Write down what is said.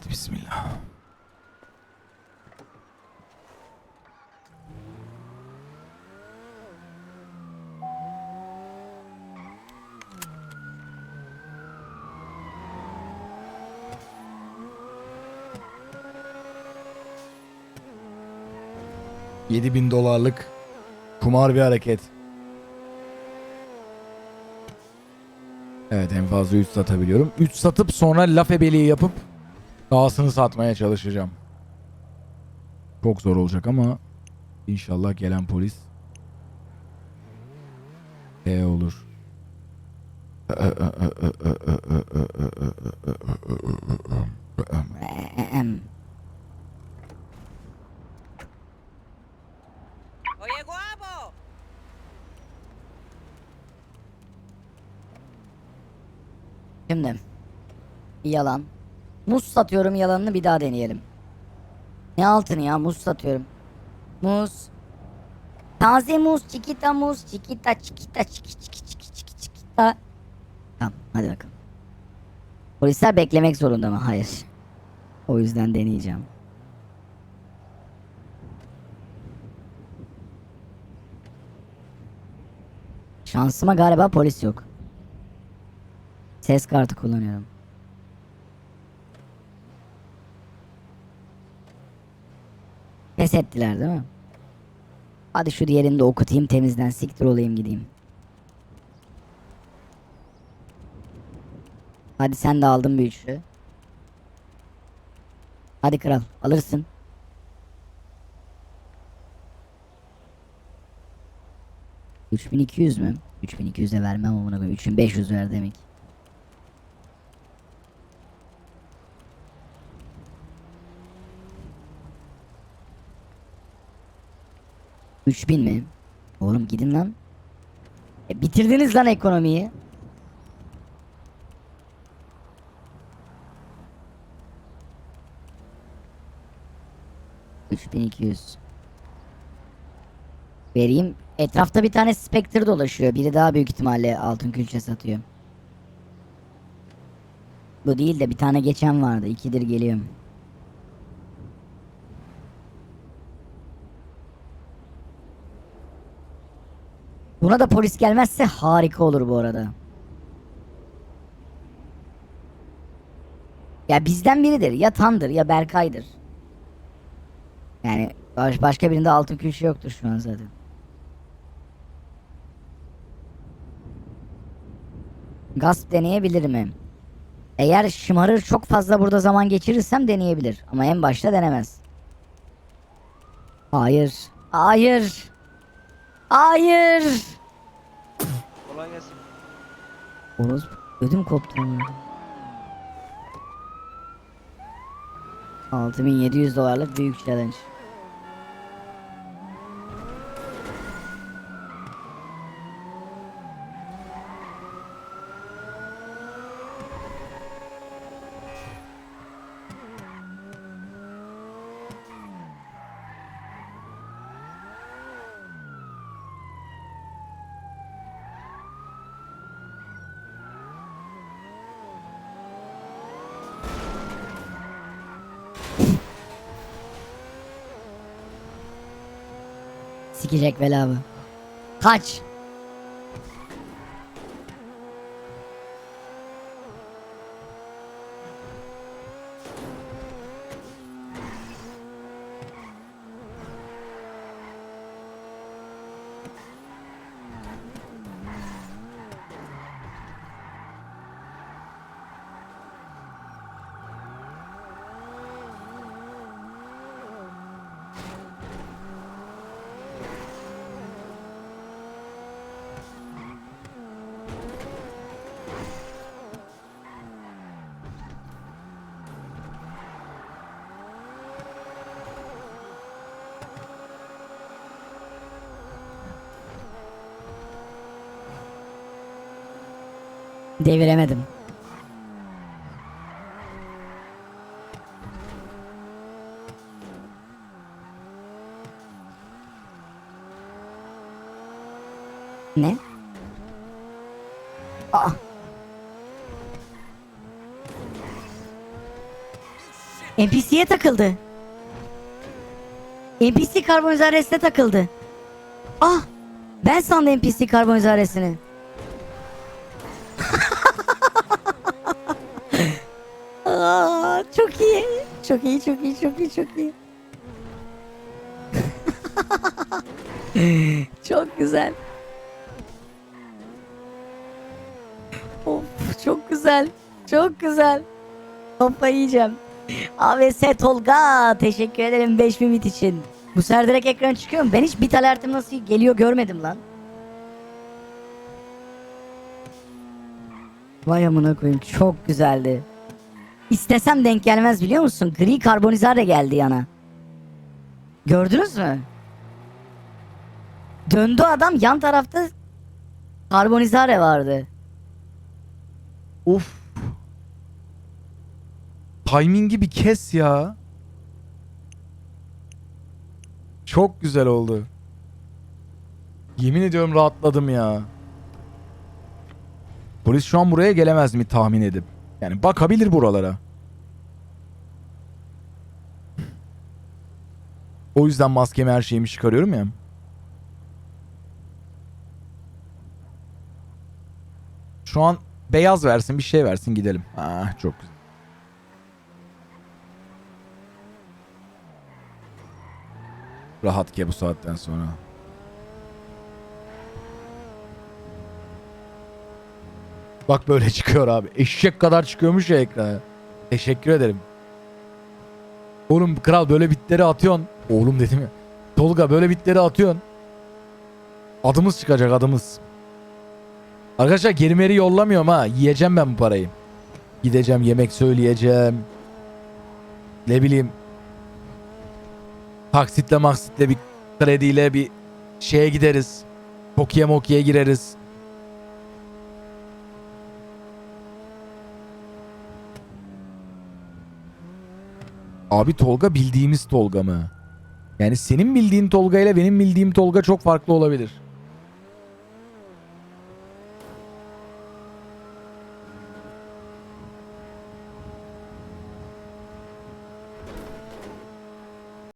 Hadi bismillah. Yedi bin dolarlık kumar bir hareket. Evet en fazla 3 satabiliyorum. 3 satıp sonra laf ebeliği yapıp dahasını satmaya çalışacağım. Çok zor olacak ama inşallah gelen polis E olur. Oye, guapo. Şimdi yalan. Muz satıyorum yalanını bir daha deneyelim. Ne altını ya muz satıyorum. Muz. Taze muz, çikita muz, çikita, çikita, çiki, çiki, çiki, çiki, çikita. Tamam hadi bakalım. Polisler beklemek zorunda mı? Hayır. O yüzden deneyeceğim. Şansıma galiba polis yok. Ses kartı kullanıyorum. Pes ettiler değil mi? Hadi şu diğerini de okutayım temizden siktir olayım gideyim. Hadi sen de aldın bir üçlü. Hadi kral alırsın. Üç bin iki yüz mü? Üç bin iki yüze vermem amına koyayım. Üç bin beş yüz ver demek. 3000 mi? Oğlum gidin lan. E, bitirdiniz lan ekonomiyi. Üç bin iki yüz. Vereyim. Etrafta bir tane Spectre dolaşıyor. Biri daha büyük ihtimalle altın külçe satıyor. Bu değil de bir tane geçen vardı. İkidir geliyorum. Buna da polis gelmezse harika olur bu arada. Ya bizden biridir. Ya Tan'dır ya Berkay'dır. Yani baş- başka birinde altın külçe yoktur şu an zaten. Gasp deneyebilir mi? Eğer şımarır çok fazla burada zaman geçirirsem deneyebilir. Ama en başta denemez. Hayır. Hayır. Hayır. Kolay gelsin. Oğuz ödüm koptu. ama. 6700 dolarlık büyük challenge. Sikecek belamı. Kaç. Deviremedim. Ne? Aa. NPC'ye takıldı. NPC karbonizaresine takıldı. Ah! Ben sandım NPC karbonizaresini. Çok iyi. Çok iyi, çok iyi, çok iyi, çok iyi. çok güzel. Of, çok güzel. Çok güzel. Kafayı yiyeceğim. AVS Tolga teşekkür ederim 5000 bit için. Bu sefer direkt ekran çıkıyor mu? Ben hiç bit alertim nasıl geliyor görmedim lan. Vay amına koyayım çok güzeldi. İstesem denk gelmez biliyor musun? Gri karbonizare geldi yana. Gördünüz mü? Döndü adam yan tarafta karbonizare vardı. Of. Timing'i bir kes ya. Çok güzel oldu. Yemin ediyorum rahatladım ya. Polis şu an buraya gelemez mi tahmin edip. Yani bakabilir buralara. O yüzden maskemi her şeyimi çıkarıyorum ya. Şu an beyaz versin bir şey versin gidelim. Ah çok güzel. Rahat ke bu saatten sonra. Bak böyle çıkıyor abi. Eşek kadar çıkıyormuş ya ekrana. Teşekkür ederim. Oğlum kral böyle bitleri atıyorsun. Oğlum dedim ya. Tolga böyle bitleri atıyorsun. Adımız çıkacak adımız. Arkadaşlar geri meri yollamıyorum ha. Yiyeceğim ben bu parayı. Gideceğim yemek söyleyeceğim. Ne bileyim. Taksitle maksitle bir krediyle bir şeye gideriz. Tokiye mokiye gireriz. Abi Tolga bildiğimiz Tolga mı? Yani senin bildiğin Tolga ile benim bildiğim Tolga çok farklı olabilir.